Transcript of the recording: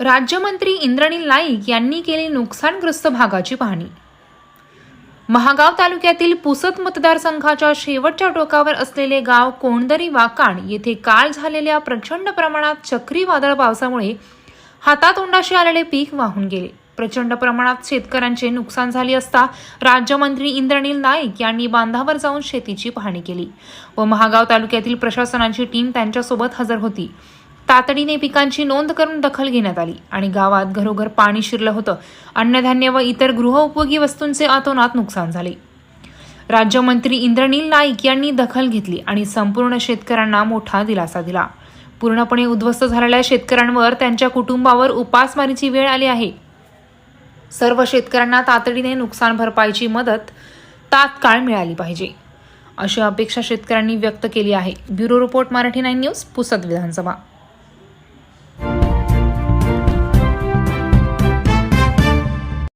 राज्यमंत्री इंद्रनील नाईक यांनी केली नुकसानग्रस्त भागाची पाहणी. महागाव तालुक्यातील पुसद मतदारसंघाच्या शेवटच्या टोकावर असलेले गाव कोणदरी वाकाण येथे काल झालेल्या प्रचंड प्रमाणात चक्रीवादळ पावसामुळे हातातोंडाशी आलेले पीक वाहून गेले. प्रचंड प्रमाणात शेतकऱ्यांचे नुकसान झाले असता राज्यमंत्री इंद्रनील नाईक यांनी बांधावर जाऊन शेतीची पाहणी केली व महागाव तालुक्यातील प्रशासनाची टीम त्यांच्यासोबत हजर होती. तातडीने पिकांची नोंद करून दखल घेण्यात आली आणि गावात घरोघर पाणी शिरलं होतं. अन्नधान्य व इतर गृहउपयोगी वस्तूंचे अतोनात नुकसान झाले. राज्यमंत्री इंद्रनील नाईक यांनी दखल घेतली आणि संपूर्ण शेतकऱ्यांना मोठा दिलासा दिला. पूर्णपणे उद्ध्वस्त झालेल्या शेतकऱ्यांवर त्यांच्या कुटुंबावर उपासमारीची वेळ आली आहे. सर्व शेतकऱ्यांना तातडीने नुकसान भरपाईची मदत तात्काळ मिळाली पाहिजे. अशी अपेक्षा शेतकऱ्यांनी व्यक्त केली आहे. Bureau report Marathi nine news Pusad विधानसभा.